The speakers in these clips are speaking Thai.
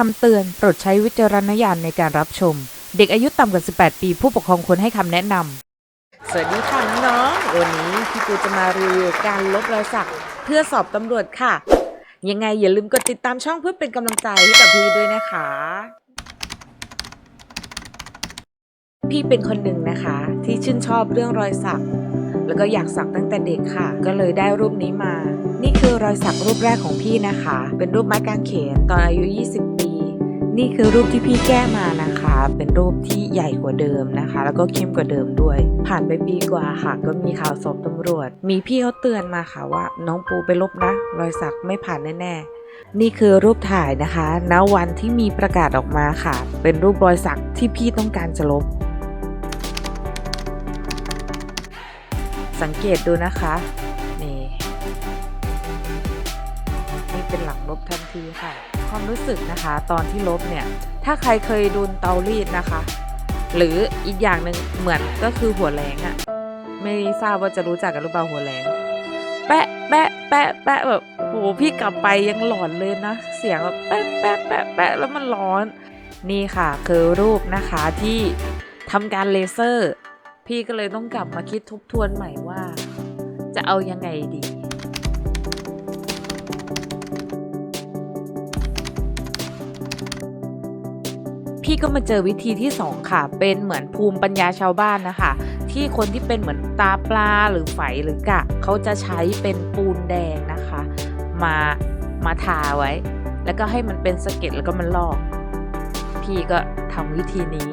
คำเตือน โปรดใช้วิจารณญาณในการรับชม เด็กอายุต่ำกว่า 18 ปี ผู้ปกครองควรให้คำแนะนำ สวัสดีค่ะน้องๆวันนี้พี่ปูจะมารีวิวการลบรอยสักเพื่อสอบตำรวจค่ะ ยังไงอย่าลืมกดติดตามช่องเพื่อเป็นกำลังใจให้กับพี่ด้วยนะคะ พี่เป็นคนหนึ่งนะคะ ที่ชื่นชอบเรื่องรอยสัก แล้วก็อยากสักตั้งแต่เด็กค่ะ ก็เลยได้รูปนี้มานี่คือรอยสักรูปแรกของพี่นะคะ เป็นรูปไม้กางเขนตอนอายุ 20 นี่คือรูปที่พี่แก้มานะคะ เป็นรูปที่ใหญ่กว่าเดิมนะคะ แล้วก็เข้มกว่าเดิมด้วย ผ่านไปปีกว่าค่ะ ก็มีข่าวสอบตำรวจ มีพี่เขาเตือนมาค่ะว่า น้องปูไปลบนะ รอยสักไม่ผ่านแน่ๆ นี่คือรูปถ่ายนะคะ ณ วันที่มีประกาศออกมาค่ะ เป็นรูปรอยสักที่พี่ต้องการจะลบ สังเกตดูนะคะ นี่ นี่เป็นหลังลบทันทีค่ะ ความรู้สึกนะคะ ตอนที่ลบเนี่ย ถ้าใครเคยดูเตารีดนะคะ หรืออีกอย่างหนึ่งเหมือนก็คือหัวแรงอะไม่ทราบว่าจะรู้จักกันหรือเปล่าหัวแรงแปะแปะแปะแปะแบบโหพี่กลับไปยังหลอนเลยนะ เสียงแบบแปะแปะแปะแปะแล้วมันร้อน นี่ค่ะ คือรูปนะคะที่ทำการเลเซอร์ พี่ก็เลยต้องกลับมาคิดทบทวนใหม่ว่า จะเอายังไงดี พี่ก็มาเจอวิธีที่สองค่ะ เป็นเหมือนภูมิปัญญาชาวบ้านนะคะ ที่คนที่เป็นเหมือนตาปลาหรือไฝหรือกะเขาจะใช้เป็นปูนแดงนะคะ มามาทาไว้ แล้วก็ให้มันเป็นสะเก็ดแล้วก็มันลอก พี่ก็ทำวิธีนี้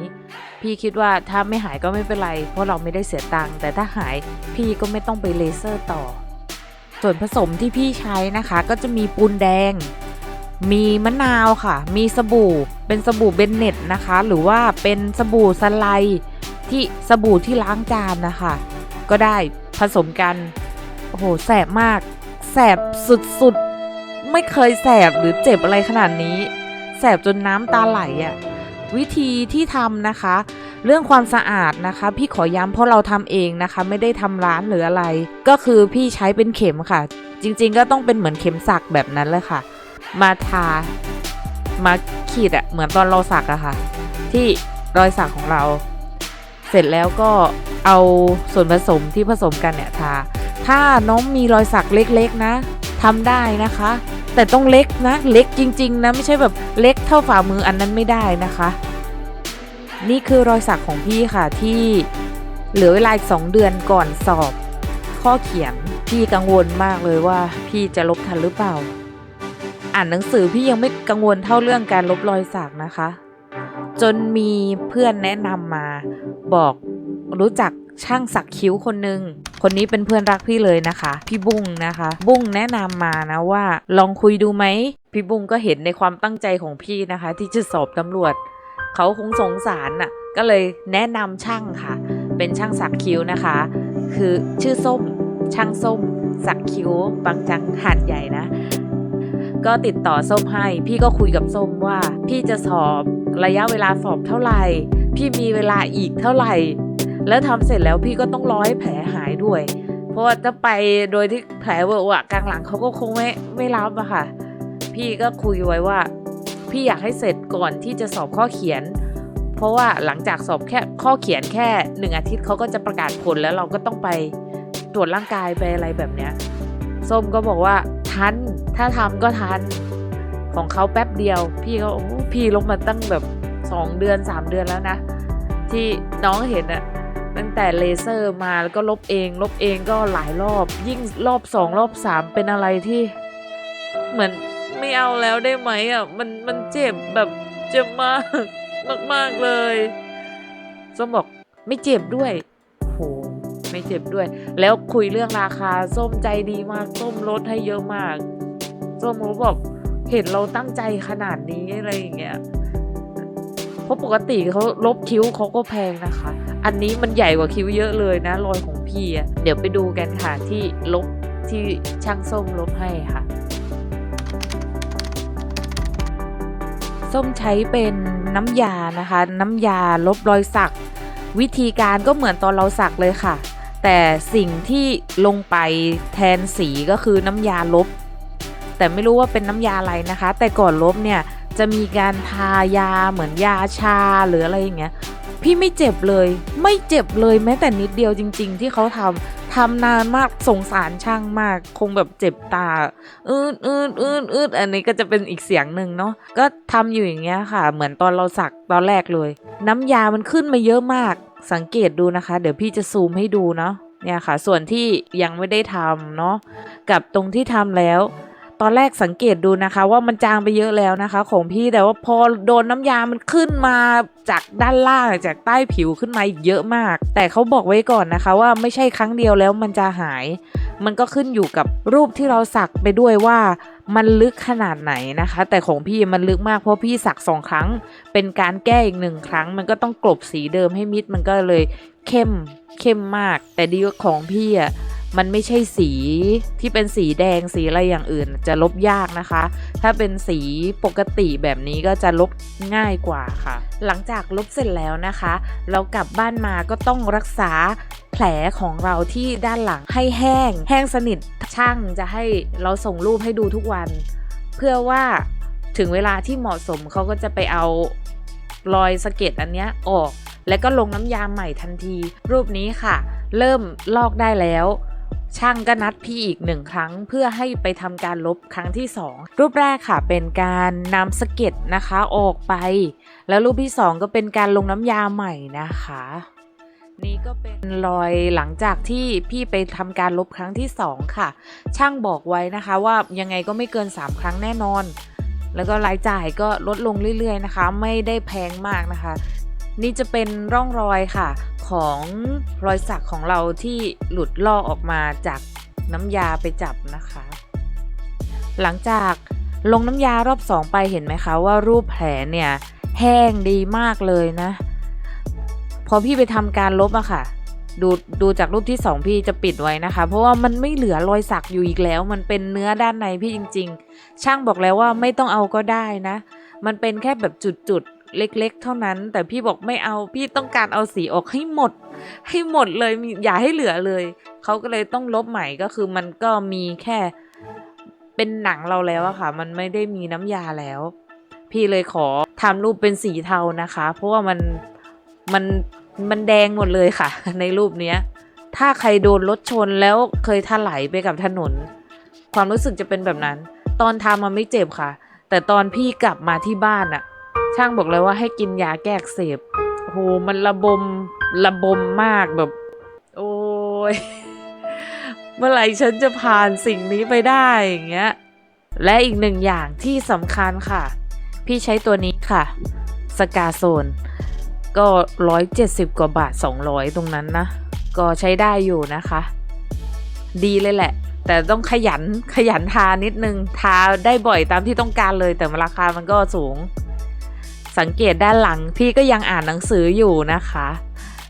พี่คิดว่าถ้าไม่หายก็ไม่เป็นไร เพราะเราไม่ได้เสียตังค์แต่ถ้าหายพี่ก็ไม่ต้องไปเลเซอร์ต่อ ส่วนผสมที่พี่ใช้นะคะ ก็จะมีปูนแดง มีมะนาวค่ะ มีสบู่เป็นสบู่เบนเน็ตนะคะ หรือว่าเป็นสบู่สไลด์ที่สบู่ที่ล้างจานนะคะ ก็ได้ผสมกัน โอ้โห แสบมาก แสบสุดๆ ไม่เคยแสบหรือเจ็บอะไรขนาดนี้ แสบจนน้ำตาไหลอะ่ะ วิธีที่ทำนะคะ เรื่องความสะอาดนะคะ พี่ขอย้ำเพราะเราทำเองนะคะ ไม่ได้ทำร้านหรืออะไร ก็คือพี่ใช้เป็นเข็มค่ะ จริงๆก็ต้องเป็นเหมือนเข็มสักแบบนั้นเลยค่ะ มาทา มาขีดอะเหมือนตอนเราสักอะค่ะ ที่รอยสักของเรา เสร็จแล้วก็เอาส่วนผสมที่ผสมกันเนี่ยทา ถ้าน้องมีรอยสักเล็กๆนะทำได้นะคะ แต่ต้องเล็กนะ เล็กจริง ๆ นะ ไม่ใช่แบบเล็กเท่าฝ่ามืออันนั้นไม่ได้นะคะ นี่คือรอยสักของพี่ค่ะที่เหลือเวลาอีกสองเดือนก่อนสอบ ข้อเขียนพี่กังวลมากเลยว่า พี่จะลบทันหรือเปล่า อ่านหนังสือพี่ยังไม่กังวลเท่าเรื่องการลบรอยสักนะคะ จนมีเพื่อนแนะนำมา บอกรู้จักช่างสักคิ้วคนหนึ่งคนนี้เป็นเพื่อนรักพี่เลยนะคะ พี่บุ้งนะคะ บุ้งแนะนำมานะว่า ลองคุยดูไหม พี่บุ้งก็เห็นในความตั้งใจของพี่นะคะ ที่จะสอบตำรวจ เขาคงสงสารน่ะ ก็เลยแนะนำช่างค่ะ เป็นช่างสักคิ้วนะคะ คือชื่อส้ม ช่างส้ม สักคิ้วบางจังหาดใหญ่นะ ก็ติดต่อส้มให้ พี่ก็คุยกับส้มว่า พี่จะสอบระยะเวลาสอบเท่าไหร่ พี่มีเวลาอีกเท่าไหร่ แล้วทำเสร็จแล้วพี่ก็ต้องรอให้แผลหายด้วย เพราะว่าจะไปโดยที่แผลเวอะวะกลางหลังเขาก็คงไม่ไม่รับอะค่ะ พี่ก็คุยไว้ว่า พี่อยากให้เสร็จก่อนที่จะสอบข้อเขียน เพราะว่าหลังจากสอบแค่ข้อเขียนแค่หนึ่งอาทิตย์เขาก็จะประกาศผลแล้วเราก็ต้องไปตรวจร่างกายไปอะไรแบบเนี้ยส้มก็บอกว่าทัน ถ้าทำก็ทันของเขาแป๊บเดียว พี่ก็โอ้พี่ลงมาตั้งแบบ2เดือน3เดือนแล้วนะ ที่น้องเห็นอะตั้งแต่เลเซอร์มาแล้วก็ลบเอง ลบเองก็หลายรอบ ยิ่งรอบสองรอบสามเป็นอะไรที่ เหมือนไม่เอาแล้วได้ไหมอะมันมันเจ็บแบบเจ็บมากมากมากๆเลยส้มบอกไม่เจ็บด้วยโหไม่เจ็บด้วย แล้วคุยเรื่องราคาส้มใจดีมากส้มลดให้เยอะมาก ส้มเขาบอกเห็นเราตั้งใจขนาดนี้อะไรอย่างเงี้ยเพราะปกติเขาลบคิ้วเขาก็แพงนะคะ อันนี้มันใหญ่กว่าคิ้วเยอะเลยนะรอยของพี่อะเดี๋ยวไปดูกันค่ะที่ลบที่ช่างส้มลบให้ค่ะ ส้มใช้เป็นน้ำยานะคะ น้ำยาลบรอยสัก วิธีการก็เหมือนตอนเราสักเลยค่ะ แต่สิ่งที่ลงไปแทนสีก็คือน้ำยาลบ แต่ไม่รู้ว่าเป็นน้ำยาอะไรนะคะ แต่ก่อนลบเนี่ยจะมีการทายาเหมือนยาชาหรืออะไรอย่างเงี้ยพี่ไม่เจ็บเลย ไม่เจ็บเลยแม้แต่นิดเดียวจริง ๆ ที่เขาทำทำนานมากสงสารช่างมาก คงแบบเจ็บตาอืดอืดอืดอืดอันนี้ก็จะเป็นอีกเสียงหนึ่งเนาะก็ทำอยู่อย่างเงี้ยค่ะ เหมือนตอนเราสักตอนแรกเลย น้ำยามันขึ้นมาเยอะมาก สังเกตดูนะคะ เดี๋ยวพี่จะซูมให้ดูเนาะเนี่ยค่ะ ส่วนที่ยังไม่ได้ทำเนาะกับตรงที่ทำแล้ว ตอนแรกสังเกตดูนะคะ ว่ามันจางไปเยอะแล้วนะคะ ของพี่แต่ว่าพอโดนน้ำยามันขึ้นมาจากด้านล่างจากใต้ผิวขึ้นมาอีกเยอะมาก แต่เขาบอกไว้ก่อนนะคะว่าไม่ใช่ครั้งเดียวแล้วมันจะหาย มันก็ขึ้นอยู่กับรูปที่เราสักไปด้วยว่ามันลึกขนาดไหนนะคะ แต่ของพี่มันลึกมากเพราะพี่สักสองครั้ง เป็นการแก้อีกหนึ่งครั้ง มันก็ต้องกลบสีเดิมให้มิดมันก็เลยเข้มเข้มมาก แต่ดีกว่าของพี่อะ มันไม่ใช่สีที่เป็นสีแดงสีอะไรอย่างอื่น จะลบยากนะคะ ถ้าเป็นสีปกติแบบนี้ก็จะลบง่ายกว่าค่ะ หลังจากลบเสร็จแล้วนะคะ เรากลับบ้านมาก็ต้องรักษาแผลของเราที่ด้านหลังให้แห้ง แห้งสนิทช่างจะให้เราส่งรูปให้ดูทุกวัน เพื่อว่าถึงเวลาที่เหมาะสมเขาก็จะไปเอารอยสะเก็ดอันเนี้ยออก แล้วก็ลงน้ำยาใหม่ทันที รูปนี้ค่ะ เริ่มลอกได้แล้ว ช่างก็นัดพี่อีกหนึ่งครั้ง เพื่อให้ไปทำการลบครั้งที่ 2 รูปแรกค่ะเป็นการนำสะเก็ดนะคะออกไป แล้วรูปที่ 2 ก็เป็นการลงน้ำยาใหม่นะคะ นี่ก็เป็นรอยหลังจากที่พี่ไปทำการลบครั้งที่ 2 ค่ะ ช่างบอกไว้นะคะว่ายังไงก็ไม่เกิน 3 ครั้งแน่นอน แล้วก็รายจ่ายก็ลดลงเรื่อยๆนะคะ ไม่ได้แพงมากนะคะ นี่จะเป็นร่องรอยค่ะ ของรอยสักของเราที่หลุดลอกออกมาจากน้ำยาไปจับนะคะ หลังจากลงน้ำยารอบสองไปเห็นไหมคะว่ารูปแผลเนี่ยแห้งดีมากเลยนะ พอพี่ไปทำการลบอะค่ะ ดูดูจากรูปที่สองพี่จะปิดไว้นะคะ เพราะว่ามันไม่เหลือรอยสักอยู่อีกแล้ว มันเป็นเนื้อด้านในพี่จริง ๆ ช่างบอกแล้วว่าไม่ต้องเอาก็ได้นะ มันเป็นแค่แบบจุดๆ เล็กๆ เท่านั้น แต่พี่บอกไม่เอาพี่ต้องการเอาสีออกให้หมด ให้หมดเลยอย่าให้เหลือเลยเขาก็เลยต้องลบใหม่ก็คือมันก็มีแค่เป็นหนังเราแล้วอะค่ะ มันไม่ได้มีน้ำยาแล้ว พี่เลยขอทำรูปเป็นสีเทานะคะ เพราะว่ามันมันมันแดงหมดเลยค่ะ ในรูปเนี้ย ถ้าใครโดนรถชนแล้วเคยถลายไปกับถนน ความรู้สึกจะเป็นแบบนั้น ตอนทำมันไม่เจ็บค่ะ แต่ตอนพี่กลับมาที่บ้านอะ ช่างบอกเลยว่าให้กินยาแก้อักเสบโอ้โหมันระบมระบมมากแบบ โอ้ยเมื่อไหร่ฉันจะผ่านสิ่งนี้ไปได้อย่างเงี้ยและอีกหนึ่งอย่างที่สำคัญค่ะ พี่ใช้ตัวนี้ค่ะ สกาโซน ก็ 170 กว่าบาท 200 ตรงนั้นนะ ก็ใช้ได้อยู่นะคะ ดีเลยแหละ แต่ต้องขยันขยันทานิดนึง ทาได้บ่อยตามที่ต้องการเลยแต่ราคามันก็สูง สังเกตด้านหลังพี่ก็ยังอ่านหนังสืออยู่นะคะ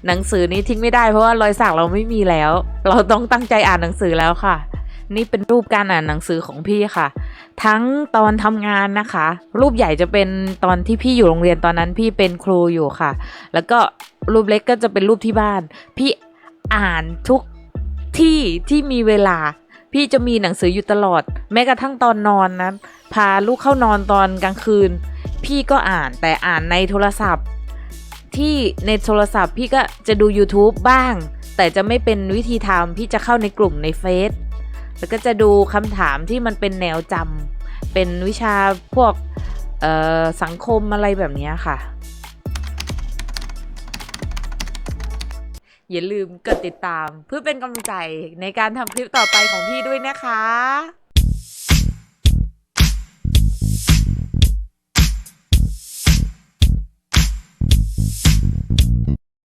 หนังสือนี้ทิ้งไม่ได้เพราะว่ารอยสักเราไม่มีแล้ว เราต้องตั้งใจอ่านหนังสือแล้วค่ะ นี่เป็นรูปการอ่านหนังสือของพี่ค่ะ ทั้งตอนทำงานนะคะ รูปใหญ่จะเป็นตอนที่พี่อยู่โรงเรียนตอนนั้นพี่เป็นครูอยู่ค่ะ แล้วก็รูปเล็กก็จะเป็นรูปที่บ้าน พี่อ่านทุกที่ที่มีเวลา พี่จะมีหนังสืออยู่ตลอด แม้กระทั่งตอนนอนนะพาลูกเข้านอนตอนกลางคืน พี่ก็อ่านแต่อ่านในโทรศัพท์ ที่ในโทรศัพท์พี่ก็จะดู YouTube บ้าง แต่จะไม่เป็นวิธีทำพี่จะเข้าในกลุ่มในเฟซแล้วก็จะดูคำถามที่มันเป็นแนวจำเป็นวิชาพวกเอ่อสังคมอะไรแบบนี้ค่ะ อย่าลืมกดติดตามเพื่อเป็นกำลังใจในการทำคลิปต่อไปของพี่ด้วยนะคะ